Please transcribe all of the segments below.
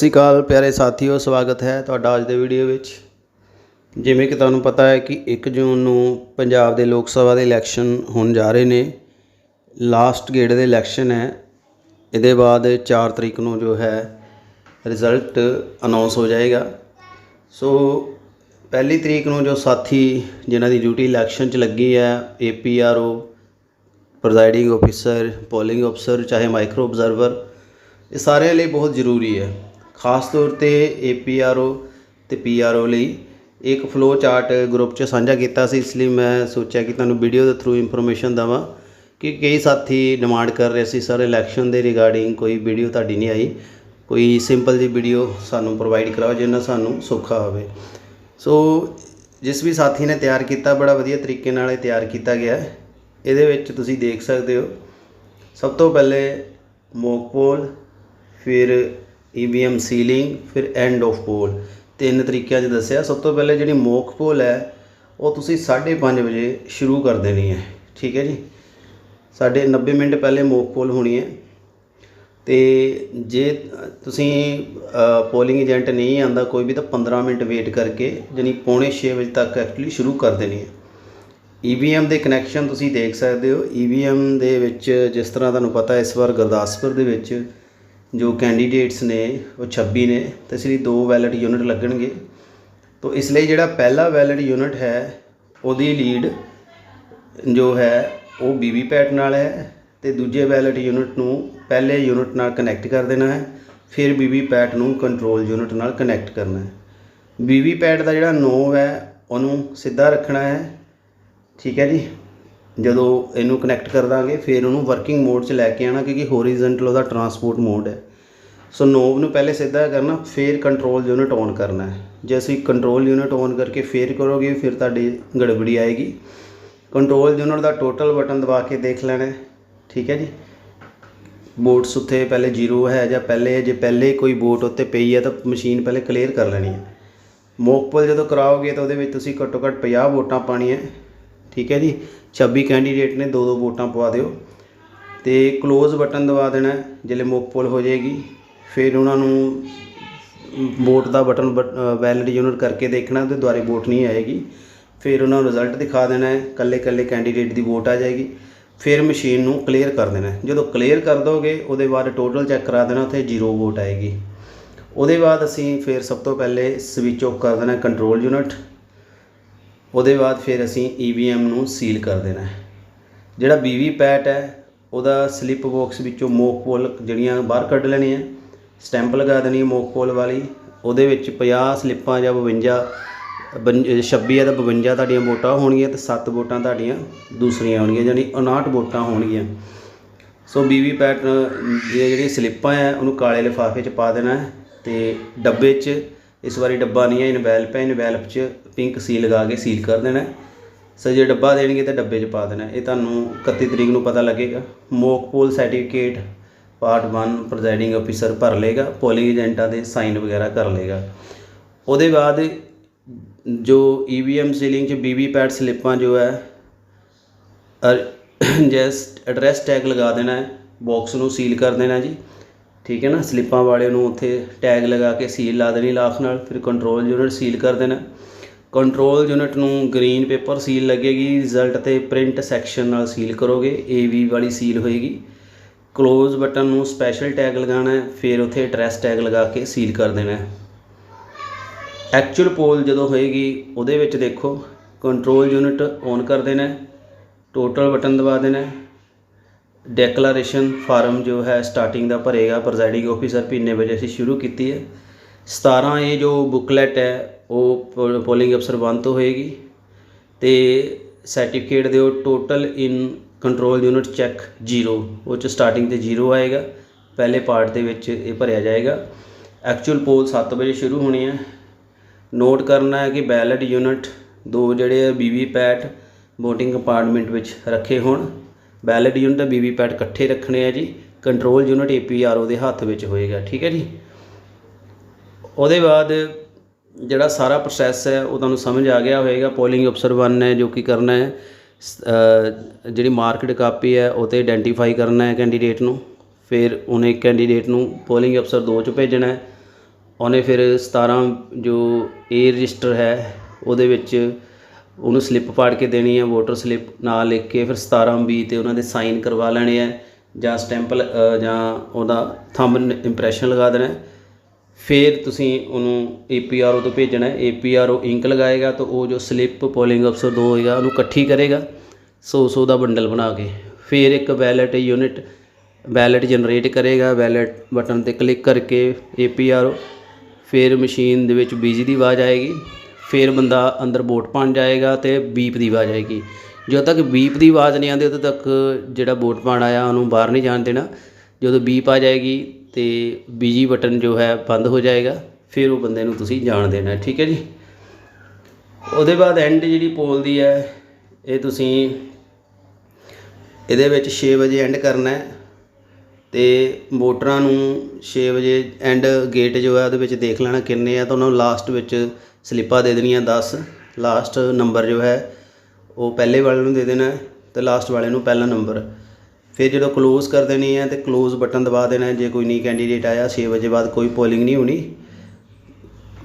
ਸ਼੍ਰੀ ਅਕਾਲ ਪਿਆਰੇ ਸਾਥੀਓ, ਸਵਾਗਤ ਹੈ ਤੁਹਾਡਾ ਅੱਜ ਦੇ ਵੀਡੀਓ ਵਿੱਚ। ਜਿਵੇਂ ਕਿ ਤੁਹਾਨੂੰ ਪਤਾ ਹੈ ਕਿ 1 ਜੂਨ ਨੂੰ ਪੰਜਾਬ ਦੇ ਲੋਕ ਸਭਾ ਦੇ ਇਲੈਕਸ਼ਨ ਹੋਣ ਜਾ ਰਹੇ ਨੇ। ਲਾਸਟ ਗੇੜ ਦੇ ਇਲੈਕਸ਼ਨ ਹੈ। ਇਹਦੇ ਬਾਅਦ 4 ਤਰੀਕ ਨੂੰ ਜੋ ਹੈ, ਰਿਜ਼ਲਟ ਅਨਾਉਂਸ ਹੋ ਜਾਏਗਾ। ਸੋ ਪਹਿਲੀ ਤਰੀਕ ਨੂੰ ਜੋ ਸਾਥੀ ਜਿਨ੍ਹਾਂ ਦੀ ਡਿਊਟੀ ਇਲੈਕਸ਼ਨ 'ਚ ਲੱਗੀ ਹੈ ਏਪੀਆਰਓ ਪ੍ਰੈਜ਼ਾਈਡਿੰਗ ਆਫੀਸਰ ਪੋਲਿੰਗ ਅਫਸਰ ਚਾਹੇ ਮਾਈਕਰੋ ਆਬਜ਼ਰਵਰ ਇਹ ਸਾਰਿਆਂ ਲਈ ਬਹੁਤ ਜ਼ਰੂਰੀ ਹੈ। ਖਾਸ ਤੌਰ ਤੇ ਏਪੀਆਰਓ ਤੇ ਪੀਆਰਓ ਲਈ ਇੱਕ ਫਲੋ ਚਾਰਟ ਗਰੁੱਪ 'ਚ ਸਾਂਝਾ ਕੀਤਾ ਸੀ, ਇਸ ਲਈ ਮੈਂ ਸੋਚਿਆ ਕਿ ਤੁਹਾਨੂੰ ਵੀਡੀਓ ਦੇ ਥਰੂ ਇਨਫੋਰਮੇਸ਼ਨ ਦਵਾਂ ਕਿ ਕਈ ਸਾਥੀ ਡਿਮਾਂਡ ਕਰ ਰਹੇ ਸੀ ਸਰ ਇਲੈਕਸ਼ਨ ਦੇ ਰਿਗਾਰਡਿੰਗ ਕੋਈ ਵੀਡੀਓ ਤੁਹਾਡੀ ਨਹੀਂ ਆਈ, ਕੋਈ ਸਿੰਪਲ ਜਿਹੀ ਵੀਡੀਓ ਸਾਨੂੰ ਪ੍ਰੋਵਾਈਡ ਕਰਾਓ ਜਿੰਨਾ ਸਾਨੂੰ ਸੌਖਾ ਹੋਵੇ। ਸੋ ਜਿਸ ਵੀ ਸਾਥੀ ਨੇ ਤਿਆਰ ਕੀਤਾ, ਬੜਾ ਵਧੀਆ ਤਰੀਕੇ ਨਾਲ ਇਹ ਤਿਆਰ ਕੀਤਾ ਗਿਆ ਹੈ। ਇਹਦੇ ਵਿੱਚ ਤੁਸੀਂ ਦੇਖ ਸਕਦੇ ਹੋ, ਸਭ ਤੋਂ ਪਹਿਲੇ ਮੋਕ ਪੋਲ, ਫਿਰ ਈਵੀਐਮ ਸੀਲਿੰਗ ਫਿਰ ਐਂਡ ਆਫ ਪੋਲ ਤਿੰਨ ਤਰੀਕਿਆਂ 'ਚ ਦੱਸਿਆ, ਸਭ ਤੋਂ ਪਹਿਲੇ ਜਿਹੜੀ ਮੋਕ ਪੋਲ ਹੈ, ਉਹ ਤੁਸੀਂ 5:30 ਵਜੇ ਸ਼ੁਰੂ ਕਰ ਦੇਣੀ ਹੈ। ਠੀਕ ਹੈ ਜੀ? ਸਾਡੇ 90 ਮਿੰਟ ਪਹਿਲੇ ਮੋਕ ਪੋਲ ਹੋਣੀ ਹੈ। ਤੇ ਜੇ ਤੁਸੀਂ ਪੋਲਿੰਗ ਏਜੰਟ ਨਹੀਂ ਆਂਦਾ ਕੋਈ ਵੀ, ਤਾਂ 15 ਮਿੰਟ ਵੇਟ ਕਰਕੇ, ਜਾਣੀ ਪੌਣੇ 6 ਵਜੇ ਤੱਕ ਐਕਚੁਅਲੀ ਸ਼ੁਰੂ ਕਰ ਦੇਣੀ ਹੈ। ਈਵੀਐਮ ਦੇ ਕਨੈਕਸ਼ਨ ਤੁਸੀਂ ਦੇਖ ਸਕਦੇ ਹੋ। ਈਵੀਐਮ ਦੇ ਵਿੱਚ ਜਿਸ ਤਰ੍ਹਾਂ ਤੁਹਾਨੂੰ ਪਤਾ, ਇਸ ਵਾਰ ਗੁਰਦਾਸਪੁਰ ਦੇ ਵਿੱਚ ਜੋ ਕੈਂਡੀਡੇਟਸ ਨੇ, ਉਹ 26 ਨੇ, ਤੇ ਇਸ ਲਈ ਦੋ ਵੈਲਿਡ ਯੂਨਿਟ ਲੱਗਣਗੇ। ਤੋਂ ਇਸ ਲਈ ਜਿਹੜਾ ਪਹਿਲਾ ਵੈਲਿਡ ਯੂਨਿਟ ਹੈ, ਉਹਦੀ ਲੀਡ ਜੋ ਹੈ, ਉਹ ਵੀਵੀਪੈਟ ਨਾਲ ਹੈ, ਤੇ ਦੂਜੇ ਵੈਲਿਡ ਯੂਨਿਟ ਨੂੰ ਪਹਿਲੇ ਯੂਨਿਟ ਨਾਲ ਕਨੈਕਟ ਕਰ ਦੇਣਾ ਹੈ, ਫਿਰ ਵੀਵੀਪੈਟ ਨੂੰ ਕੰਟਰੋਲ ਯੂਨਿਟ ਨਾਲ ਕਨੈਕਟ ਕਰਨਾ ਹੈ। ਪੈਟ ਦਾ ਜਿਹੜਾ ਨੋਵ ਹੈ, ਉਹਨੂੰ ਸਿੱਧਾ ਰੱਖਣਾ ਹੈ। ਠੀਕ ਹੈ ਜੀ? ਜਦੋਂ ਇਹਨੂੰ ਕਨੈਕਟ ਕਰ ਦਾਂਗੇ, ਫਿਰ ਉਹਨੂੰ ਵਰਕਿੰਗ ਮੋਡ 'ਚ ਲੈ ਕੇ ਆਣਾ ਕਿਉਂਕਿ ਹੋਰੀਜ਼ੋਨਟਲ ਉਹਦਾ ਟਰਾਂਸਪੋਰਟ ਮੋਡ ਹੈ। ਸੋ ਨੋਬ ਨੂੰ ਪਹਿਲੇ ਸਿੱਧਾ ਕਰਨਾ, ਫਿਰ ਕੰਟਰੋਲ ਯੂਨਿਟ ਔਨ ਕਰਨਾ ਹੈ। ਜੇ ਅਸੀਂ ਕੰਟਰੋਲ ਯੂਨਿਟ ਔਨ ਕਰਕੇ ਫਿਰ ਕਰੋਗੇ, ਫਿਰ ਤੁਹਾਡੀ ਗੜਬੜੀ ਆਏਗੀ। ਕੰਟਰੋਲ ਯੂਨਿਟ ਦਾ ਟੋਟਲ ਬਟਨ ਦਬਾ ਕੇ ਦੇਖ ਲੈਣਾ ਠੀਕ ਹੈ ਜੀ? ਬੋਟਸ ਉੱਤੇ ਪਹਿਲੇ ਜ਼ੀਰੋ ਹੈ ਜਾਂ ਪਹਿਲੇ, ਜੇ ਪਹਿਲੇ ਕੋਈ ਬੋਟ ਉੱਤੇ ਪਈ ਹੈ, ਤਾਂ ਮਸ਼ੀਨ ਪਹਿਲੇ ਕਲੀਅਰ ਕਰ ਲੈਣੀ ਹੈ। ਮੋਕਪਲ ਜਦੋਂ ਕਰਾਓਗੇ, ਤਾਂ ਉਹਦੇ ਵਿੱਚ ਤੁਸੀਂ ਘੱਟੋ ਘੱਟ 50 ਵੋਟਾਂ ਪਾਣੀਆਂ ਠੀਕ ਹੈ ਜੀ। 26 ਕੈਂਡੀਡੇਟ ਨੇ ਦੋ ਦੋ ਵੋਟਾਂ ਪਵਾ ਦਿਓ। ਤੇ ক্লোਜ਼ ਬਟਨ ਦਬਾ ਦੇਣਾ ਜਿਹੜੇ ਮੋਕ ਪੋਲ ਹੋ ਜਾਏਗੀ। ਫਿਰ ਉਹਨਾਂ ਨੂੰ ਵੋਟ ਦਾ ਬਟਨ ਵੈਲਿਡ ਯੂਨਿਟ ਕਰਕੇ ਦੇਖਣਾ ਤੇ ਦੁਬਾਰੇ ਵੋਟ ਨਹੀਂ ਆਏਗੀ। ਫਿਰ ਉਹਨਾਂ ਨੂੰ ਰਿਜ਼ਲਟ ਦਿਖਾ ਦੇਣਾ ਹੈ ਕੱਲੇ ਕੱਲੇ ਕੈਂਡੀਡੇਟ ਦੀ ਵੋਟ ਆ ਜਾਏਗੀ। ਫਿਰ ਮਸ਼ੀਨ ਨੂੰ ਕਲੀਅਰ ਕਰ ਦੇਣਾ ਜਦੋਂ ਕਲੀਅਰ ਕਰ ਦੋਗੇ, ਉਹਦੇ ਬਾਅਦ ਟੋਟਲ ਚੈੱਕ ਕਰਾ ਦੇਣਾ, ਉੱਥੇ ਜ਼ੀਰੋ ਵੋਟ ਆਏਗੀ। ਉਹਦੇ ਬਾਅਦ ਅਸੀਂ ਫਿਰ ਸਭ ਤੋਂ ਪਹਿਲੇ ਸਵਿਚ ਆਫ ਕਰ ਦੇਣਾ ਕੰਟਰੋਲ ਯੂਨਿਟ ਉਹਦੇ ਬਾਅਦ ਫਿਰ ਅਸੀਂ EVM ਨੂੰ ਸੀਲ ਕਰ ਦੇਣਾ ਹੈ। ਜਿਹੜਾ ਵੀਵੀਪੈਟ ਹੈ, ਉਹਦਾ ਸਲਿੱਪ ਬਾਕਸ ਵਿੱਚੋਂ ਮੋਕ ਪੋਲ ਜਿਹੜੀਆਂ ਬਾਹਰ ਕੱਢ ਲੈਣੀਆਂ ਸਟੈਂਪ ਲਗਾ ਦੇਣੀ ਹੈ ਮੋਕ ਪੋਲ ਵਾਲੀ। ਉਹਦੇ ਵਿੱਚ 50 ਸਲਿੱਪਾਂ ਜਾਂ 52 ਬੰ- 26 ਜਾਂ ਤਾਂ 52 ਤੁਹਾਡੀਆਂ ਵੋਟਾਂ ਹੋਣਗੀਆਂ ਤੇ 7 ਵੋਟਾਂ ਤੁਹਾਡੀਆਂ ਦੂਸਰੀਆਂ ਹੋਣਗੀਆਂ ਯਾਨੀ 59 ਵੋਟਾਂ ਹੋਣਗੀਆਂ। ਸੋ ਵੀਵੀਪੈਟ ਦੀਆਂ ਜਿਹੜੀਆਂ ਸਲਿੱਪਾਂ ਹੈ, ਉਹਨੂੰ ਕਾਲੇ ਲਿਫਾਫੇ 'ਚ ਪਾ ਦੇਣਾ ਹੈ ਤੇ ਡੱਬੇ 'ਚ ਇਸ ਵਾਰੀ ਡੱਬਾ ਨਹੀਂ ਹੈ ਇਨਵੈਲਪ ਹੈ ਇਨਵੈਲਪ 'ਚ ਪਿੰਕ ਸੀਲ ਲਗਾ ਕੇ ਸੀਲ ਕਰ ਦੇਣਾ ਹੈ। ਜੇ ਡੱਬਾ ਦੇਣਗੇ ਤਾਂ ਡੱਬੇ 'ਚ ਪਾ ਦੇਣਾ ਇਹ ਤੁਹਾਨੂੰ 31 ਤਰੀਕ ਨੂੰ ਪਤਾ ਲੱਗੇਗਾ। Mock poll certificate part 1 presiding officer ਭਰ ਲੇਗਾ ਪੋਲਿੰਗ ਏਜੰਟਾਂ ਦੇ ਸਾਈਨ ਵਗੈਰਾ ਕਰ ਲੇਗਾ ਉਹਦੇ ਬਾਅਦ ਜੋ ਈਵੀਐਮ ਸੀਲਿੰਗ 'ਚ ਵੀਵੀਪੈਟ ਸਲਿੱਪਾਂ ਜੋ ਹੈ ਜਸਟ ਐਡਰੈਸ ਟੈਗ ਲਗਾ ਦੇਣਾ ਹੈ। ਬਾਕਸ ਨੂੰ ਸੀਲ ਕਰ ਦੇਣਾ ਜੀ। ਠੀਕ ਹੈ ਨਾ? ਸਲਿੱਪਾਂ ਵਾਲੇ ਨੂੰ ਉੱਥੇ ਟੈਗ ਲਗਾ ਕੇ ਸੀਲ ਲਾ ਦੇਣੀ ਲਾਖ ਨਾਲ, ਫਿਰ ਕੰਟਰੋਲ ਯੂਨਿਟ ਸੀਲ ਕਰ ਦੇਣਾ। ਕੰਟਰੋਲ ਯੂਨਿਟ ਨੂੰ ਗ੍ਰੀਨ ਪੇਪਰ ਸੀਲ ਲੱਗੇਗੀ ਰਿਜ਼ਲਟ ਤੇ ਪ੍ਰਿੰਟ ਸੈਕਸ਼ਨ ਨਾਲ ਸੀਲ ਕਰੋਗੇ ਏਵੀ ਵਾਲੀ ਸੀਲ ਹੋਏਗੀ। ক্লোਜ਼ ਬਟਨ ਨੂੰ ਸਪੈਸ਼ਲ ਟੈਗ ਲਗਾਉਣਾ ਹੈ, ਫਿਰ ਉੱਥੇ ਐਡਰੈਸ ਟੈਗ ਲਗਾ ਕੇ ਸੀਲ ਕਰ ਦੇਣਾ ਹੈ। ਐਕਚੁਅਲ ਪੋਲ ਜਦੋਂ ਹੋਏਗੀ, ਉਹਦੇ ਵਿੱਚ ਦੇਖੋ ਕੰਟਰੋਲ ਯੂਨਿਟ ਔਨ ਕਰ ਦੇਣਾ ਹੈ ਟੋਟਲ ਬਟਨ ਦਬਾ ਦੇਣਾ ਹੈ ਡੈਕਲੇਰੇਸ਼ਨ ਫਾਰਮ ਜੋ ਹੈ ਸਟਾਰਟਿੰਗ ਦਾ ਭਰੇਗਾ ਪ੍ਰੈਜ਼ਾਈਡਿੰਗ ਆਫੀਸਰ ਪੀਨੇ ਵਜੇ ਅਸੀਂ ਸ਼ੁਰੂ ਕੀਤੀ ਹੈ। 17 ਇਹ ਜੋ ਬੁਕਲੈਟ ਹੈ, ਉਹ ਪੋਲਿੰਗ ਅਫਸਰ 1 ਤੋਂ ਹੋਏਗੀ ਤੇ ਸਰਟੀਫਿਕੇਟ ਦਿਓ total in control unit check 0 ਉਹ ਚ ਸਟਾਰਟਿੰਗ ਤੇ 0 ਆਏਗਾ। ਪਹਿਲੇ ਪਾਰਟ ਦੇ ਵਿੱਚ ਇਹ ਭਰਿਆ ਜਾਏਗਾ। ਐਕਚੁਅਲ ਪੋਲ 7 ਵਜੇ ਸ਼ੁਰੂ ਹੋਣੀ ਹੈ। ਨੋਟ ਕਰਨਾ ਹੈ ਕਿ ਬੈਲਟ ਯੂਨਿਟ ਦੋ ਜਿਹੜੇ ਆ ਵੀਵੀਪੈਟ VOTING ਕੰਪਾਰਟਮੈਂਟ ਵਿੱਚ ਰੱਖੇ ਹੋਣ। ਬੈਲਟ ਯੂਨਿਟ ਤੇ ਵੀਵੀਪੈਟ ਇਕੱਠੇ ਰੱਖਣੇ ਆ ਜੀ ਕੰਟਰੋਲ ਯੂਨਿਟ ਏਪੀਆਰਓ ਦੇ ਹੱਥ ਵਿੱਚ ਹੋਏਗਾ, ਠੀਕ ਹੈ ਜੀ। ਉਹਦੇ ਬਾਅਦ ਜਿਹੜਾ ਸਾਰਾ ਪ੍ਰੋਸੈਸ ਹੈ, ਉਹ ਤੁਹਾਨੂੰ ਸਮਝ ਆ ਗਿਆ ਹੋਵੇਗਾ ਪੋਲਿੰਗ ਅਫਸਰ 1 ਨੇ ਜੋ ਕੀ ਕਰਨਾ ਹੈ, ਸ- ਜਿਹੜੀ ਮਾਰਕੀਟ ਕਾਪੀ ਹੈ, ਉਹ 'ਤੇ ਆਇਡੈਂਟੀਫਾਈ ਕਰਨਾ ਹੈ ਕੈਂਡੀਡੇਟ ਨੂੰ, ਫਿਰ ਉਹਨੇ ਕੈਂਡੀਡੇਟ ਨੂੰ ਪੋਲਿੰਗ ਅਫਸਰ 2 ਚ ਭੇਜਣਾ ਹੈ। ਉਹਨੇ ਫਿਰ 17 ਜੋ ਏ ਰਜਿਸਟਰ ਹੈ, ਉਹਦੇ ਵਿੱਚ ਉਹਨੂੰ ਸਲਿੱਪ ਪਾੜ ਕੇ ਦੇਣੀ ਹੈ ਵੋਟਰ ਸਲਿੱਪ ਨਾਲ ਲਿਖ ਕੇ ਫਿਰ 17 ਬੀ ਤੇ ਉਹਨਾਂ ਦੇ ਸਾਈਨ ਕਰਵਾ ਲੈਣੇ ਆ ਜਾਂ ਸਟੈਂਪਲ ਜਾਂ ਉਹਦਾ ਥੰਬ ਇੰਪ੍ਰੈਸ਼ਨ ਲਗਾ ਦੇਣਾ ਫਿਰ ਤੁਸੀਂ ਉਹਨੂੰ ਏਪੀਆਰਓ ਤੋਂ ਭੇਜਣਾ ਹੈ। ਏਪੀਆਰਓ ਇੰਕ ਲਗਾਏਗਾ ਤਾਂ ਉਹ ਜੋ ਸਲਿੱਪ ਪੋਲਿੰਗ ਅਫਸਰ ਦੋ ਹੋਏਗਾ, ਉਹਨੂੰ ਇਕੱਠੀ ਕਰੇਗਾ। ਸੌ ਸੌ ਦਾ ਬੰਡਲ ਬਣਾ ਕੇ ਫਿਰ ਇੱਕ ਬੈਲਟ ਯੂਨਿਟ ਬੈਲਟ ਜਨਰੇਟ ਕਰੇਗਾ। ਬੈਲਟ ਬਟਨ ਤੇ ਕਲਿੱਕ ਕਰਕੇ ਏਪੀਆਰਓ ਫਿਰ ਮਸ਼ੀਨ ਦੇ ਵਿੱਚ ਬੀਜੀ ਦੀ ਆਵਾਜ਼ ਆਏਗੀ। ਫਿਰ ਬੰਦਾ ਅੰਦਰ ਵੋਟ ਪਾਉਣ ਜਾਏਗਾ ਅਤੇ ਬੀਪ ਦੀ ਆਵਾਜ਼ ਆਏਗੀ। ਜਦੋਂ ਤੱਕ ਬੀਪ ਦੀ ਆਵਾਜ਼ ਨਹੀਂ ਆਉਂਦੀ, ਉਦੋਂ ਤੱਕ ਜਿਹੜਾ ਵੋਟ ਪਾਉਣ ਆਇਆ, ਉਹਨੂੰ ਬਾਹਰ ਨਹੀਂ ਜਾਣ ਦੇਣਾ। ਜਦੋਂ ਬੀਪ ਆ ਜਾਏਗੀ ਤੇ ਬੀਜੀ ਬਟਨ ਜੋ ਹੈ, ਬੰਦ ਹੋ ਜਾਏਗਾ। ਫਿਰ ਉਹ ਬੰਦੇ ਨੂੰ ਤੁਸੀਂ ਜਾਣ ਦੇਣਾ, ਠੀਕ ਹੈ ਜੀ? ਉਹਦੇ ਬਾਅਦ ਐਂਡ ਜਿਹੜੀ ਪੋਲ ਦੀ ਹੈ, ਇਹ ਤੁਸੀਂ ਇਹਦੇ ਵਿੱਚ 6 ਵਜੇ ਐਂਡ ਕਰਨਾ ਹੈ ਤੇ ਵੋਟਰਾਂ ਨੂੰ 6 ਵਜੇ ਐਂਡ ਗੇਟ ਜੋ ਹੈ, ਉਹਦੇ ਵਿੱਚ ਦੇਖ ਲੈਣਾ ਕਿੰਨੇ ਆ, ਤਾਂ ਉਹਨਾਂ ਨੂੰ ਲਾਸਟ ਵਿੱਚ ਸਲਿੱਪਾਂ ਦੇ ਦੇਣੀਆਂ 10 ਲਾਸਟ ਨੰਬਰ ਜੋ ਹੈ, ਉਹ ਪਹਿਲੇ ਵਾਲੇ ਨੂੰ ਦੇ ਦੇਣਾ ਹੈ ਤੇ ਲਾਸਟ ਵਾਲੇ ਨੂੰ ਪਹਿਲਾ ਨੰਬਰ। ਫਿਰ ਜਦੋਂ ਕਲੋਜ਼ ਕਰ ਦੇਣੀ ਹੈ ਤੇ ਕਲੋਜ਼ ਬਟਨ ਦਬਾ ਦੇਣਾ ਜੇ ਕੋਈ ਨਹੀਂ ਕੈਂਡੀਡੇਟ ਆਇਆ 6 ਵਜੇ ਬਾਅਦ ਕੋਈ ਪੋਲਿੰਗ ਨਹੀਂ ਹੋਣੀ।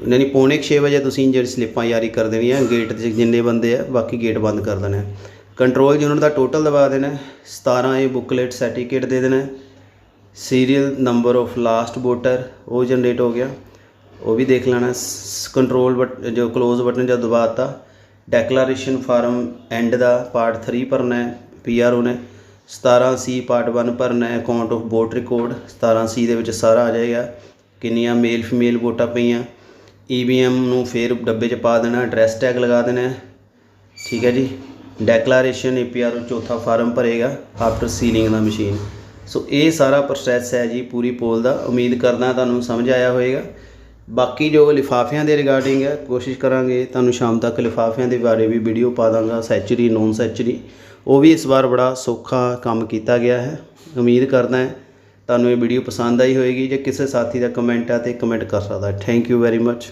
ਨਹੀਂ ਪੌਣੇ 6 ਵਜੇ ਤੁਸੀਂ ਜਿਹੜੀ ਸਲਿੱਪਾਂ ਜਾਰੀ ਕਰ ਦੇਣੀਆਂ ਗੇਟ 'ਤੇ ਜਿੰਨੇ ਬੰਦੇ ਆ, ਬਾਕੀ ਗੇਟ ਬੰਦ ਕਰ ਦੇਣਾ ਕੰਟਰੋਲ ਯੂਨਿਟ ਦਾ ਟੋਟਲ ਦਬਾ ਦੇਣਾ ਹੈ। 17 ਇਹ ਬੁਕਲੇਟ ਸਰਟੀਫਿਕੇਟ ਦੇ ਦੇਣਾ serial number of last voter ਉਹ ਜਨਰੇਟ ਹੋ ਗਿਆ। ਉਹ ਵੀ ਦੇਖ ਲੈਣਾ। ਕੰਟਰੋਲ ਬਟ ਜੋ ਕਲੋਜ਼ ਬਟਨ ਜਦ ਦਬਾਤਾ ਡੈਕਲੇਰੇਸ਼ਨ ਫਾਰਮ ਐਂਡ ਦਾ ਪਾਰਟ 3 ਭਰਨਾ ਹੈ ਪੀਆਰਓ ਨੇ। 17 ਸੀ ਪਾਰਟ 1 ਭਰਨਾ ਹੈ account of vote record 17 C ਦੇ ਵਿੱਚ ਸਾਰਾ ਆ ਜਾਏਗਾ। ਕਿੰਨੀਆਂ ਮੇਲ ਫੀਮੇਲ ਵੋਟਾਂ ਪਈਆਂ। ਈਵੀਐਮ ਨੂੰ ਫੇਰ ਡੱਬੇ 'ਚ ਪਾ ਦੇਣਾ ਐਡਰੈਸ ਟੈਗ ਲਗਾ ਦੇਣਾ ਠੀਕ ਹੈ ਜੀ। ਡੈਕਲੇਰੇਸ਼ਨ ਏਪੀਆਰ ਚੌਥਾ ਫਾਰਮ ਭਰੇਗਾ ਆਫਟਰ ਸੀਲਿੰਗ ਦਾ ਮਸ਼ੀਨ ਸੋ ਇਹ ਸਾਰਾ ਪ੍ਰੋਸੈਸ ਹੈ ਜੀ, ਪੂਰੀ ਪੋਲ ਦਾ। ਉਮੀਦ ਕਰਦਾ ਤੁਹਾਨੂੰ ਸਮਝ ਆਇਆ ਹੋਵੇਗਾ ਬਾਕੀ ਜੋ ਲਿਫਾਫਿਆਂ ਦੇ ਰਿਗਾਰਡਿੰਗ ਹੈ, ਕੋਸ਼ਿਸ਼ ਕਰਾਂਗੇ ਤੁਹਾਨੂੰ ਸ਼ਾਮ ਤੱਕ ਲਿਫਾਫਿਆਂ ਦੇ ਬਾਰੇ ਵੀ ਵੀਡੀਓ ਪਾ ਦਾਂਗਾ, ਸੈਚਰੀ ਨੋਨ ਸੈਚਰੀ ਉਹ ਵੀ ਇਸ ਵਾਰ ਬੜਾ ਸੌਖਾ ਕੰਮ ਕੀਤਾ ਗਿਆ ਹੈ। ਉਮੀਦ ਕਰਦਾ ਹਾਂ ਤੁਹਾਨੂੰ ਇਹ ਵੀਡੀਓ ਪਸੰਦ ਆਈ ਹੋਵੇਗੀ ਜੇ ਕਿਸੇ ਸਾਥੀ ਦਾ ਕਮੈਂਟ ਹੈ ਤੇ ਕਮੈਂਟ ਕਰ ਸਕਦਾ ਥੈਂਕ ਯੂ ਵੈਰੀ ਮੱਚ